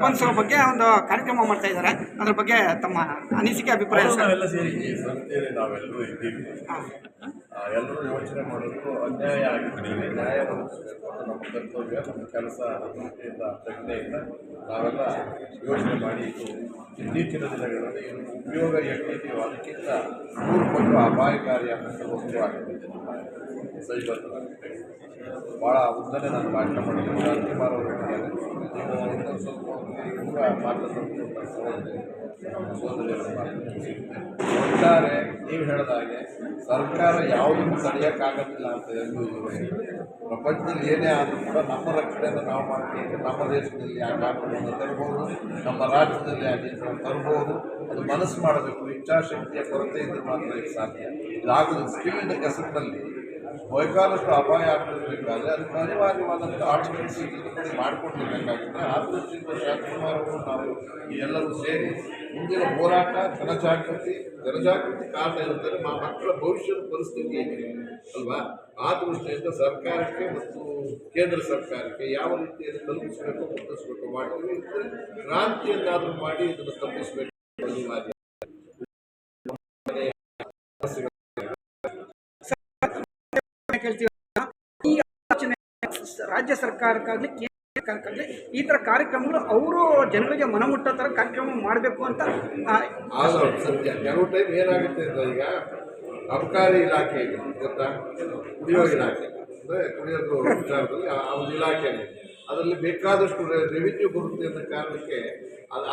ಸ್ಪಂದಿಸುವ ಬಗ್ಗೆ ಒಂದು ಕಾರ್ಯಕ್ರಮ ಮಾಡ್ತಾ ಇದ್ದಾರೆ. ಅದ್ರ ಬಗ್ಗೆ ತಮ್ಮ ಅನಿಸಿಕೆ ಅಭಿಪ್ರಾಯ ಸರ್. ನಾವೆಲ್ಲ ಸೇರಿ ಸಂಸ್ಥೆಯಲ್ಲಿ ನಾವೆಲ್ಲರೂ ಇದ್ದೀವಿ. ಎಲ್ಲರೂ ಯೋಚನೆ ಮಾಡೋದು ಅನ್ಯಾಯ ಆಗಿದ್ದೀವಿ ನ್ಯಾಯ ಒದಗಿಸಬೇಕು ನಮ್ಮ ಕರ್ತವ್ಯ ನಮ್ಮ ಕೆಲಸ ದೃಷ್ಟಿಯಿಂದ ಪ್ರಜ್ಞೆಯಿಂದ ನಾವೆಲ್ಲ ಯೋಚನೆ ಮಾಡಿ ಇತ್ತೀಚಿನ ದಿನಗಳಲ್ಲಿ ಉಪಯೋಗ ಎಷ್ಟಿದೆಯೋ ಅದಕ್ಕಿಂತ ನೂರು ಪಟ್ಟು ಅಪಾಯಕಾರಿ ಆದಂಥ ವಸ್ತು ಆಗಿದೆ. ಬರ್ತದೆ ಭಾಳ ಉದ್ದನೆ ನಾನು ಭಾಷಣ ಮಾಡಿದ್ದೀನಿ ನೀವು ಇನ್ನೊಂದು ಸ್ವಲ್ಪ ಕೂಡ ಮಾತನಾಡೋದು ನಮ್ಮ ಸೋದರಿಯರ ಒಟ್ಟಾರೆ ನೀವು ಹೇಳಿದ ಹಾಗೆ ಸರ್ಕಾರ ಯಾವುದನ್ನು ತಡೆಯೋಕ್ಕಾಗೋದಿಲ್ಲ ಅಂತ ಎಲ್ಲೂ ಪ್ರಪಂಚದಲ್ಲಿ ಏನೇ ಆದರೂ ಕೂಡ ನಮ್ಮ ರಕ್ಷಣೆಯನ್ನು ನಾವು ಮಾಡ್ತೀವಿ ನಮ್ಮ ದೇಶದಲ್ಲಿ ಆ ಕಾನೂನನ್ನು ತರ್ಬೋದು ನಮ್ಮ ರಾಜ್ಯದಲ್ಲಿ ಆ ದೇಶವನ್ನು ತರ್ಬೋದು ಅದು ಮನಸ್ಸು ಮಾಡಬೇಕು. ಇಚ್ಛಾಶಕ್ತಿಯ ಕೊರತೆ ಇದ್ದರೆ ಮಾತ್ರ ಸಾಧ್ಯ. ಇದಾಗೋದು ಸ್ಕಿಲ್ಡ್ ಹೆಸರಿನಲ್ಲಿ ಬೇಕಾದಷ್ಟು ಅಪಾಯ ಆಗ್ತಿರ್ಬೇಕಾದ್ರೆ ಅದಕ್ಕೆ ಅನಿವಾರ್ಯವಾದಂಥ ಆರ್ಟಿಕಲ್ಸ್ ತಿದ್ದುಪಡಿ ಮಾಡಿಕೊಂಡಿರ್ಬೇಕಾಗುತ್ತೆ ಆ ದೃಷ್ಟಿಯಿಂದ ಶಾಸಕರು ನಾವು ಎಲ್ಲರೂ ಸೇರಿ ಮುಂದಿನ ಹೋರಾಟ, ಜನಜಾಗೃತಿ ಜನಜಾಗೃತಿ ಕಾರಣ ಇರುತ್ತದೆ. ಆ ಮಕ್ಕಳ ಭವಿಷ್ಯದ ಪರಿಸ್ಥಿತಿ ಏನಿದೆ ಅಲ್ವಾ? ಆ ದೃಷ್ಟಿಯಿಂದ ಸರ್ಕಾರಕ್ಕೆ ಮತ್ತು ಕೇಂದ್ರ ಸರ್ಕಾರಕ್ಕೆ ಯಾವ ರೀತಿಯಲ್ಲಿ ತಲುಪಿಸಬೇಕು ಮುಟ್ಟಿಸ್ಬೇಕು ಇದ್ರೆ ಕ್ರಾಂತಿಯನ್ನಾದರೂ ಮಾಡಿ ಇದನ್ನು ತಪ್ಪಿಸಬೇಕು. ಅನಿವಾರ್ಯ ರಾಜ್ಯ ಸರ್ಕಾರಕ್ಕಾಗಲಿ, ಕೇಂದ್ರ ಸರ್ಕಾರಕ್ಕಾಗಲಿ ಈ ಥರ ಕಾರ್ಯಕ್ರಮಗಳು ಅವರು ಜನಗಳಿಗೆ ಮನಮುಟ್ಟೋ ಥರ ಕಾರ್ಯಕ್ರಮ ಮಾಡಬೇಕು ಅಂತ ಸತ್ಯ. ಕೆಲವು ಟೈಮ್ ಏನಾಗುತ್ತೆ ಅಂತ ಈಗ ಅಬಕಾರಿ ಇಲಾಖೆ ಇದೆ, ಗೊತ್ತಾ? ಕುಡಿಯೋ ಇಲಾಖೆ. ಅಂದರೆ ಕುಡಿಯೋದು ವಿಚಾರದಲ್ಲಿ ಆ ಒಂದು ಇಲಾಖೆ ಅದರಲ್ಲಿ ಬೇಕಾದಷ್ಟು ರೆವಿನ್ಯೂ ಬರುತ್ತೆ ಅನ್ನೋ ಕಾರಣಕ್ಕೆ ಅದು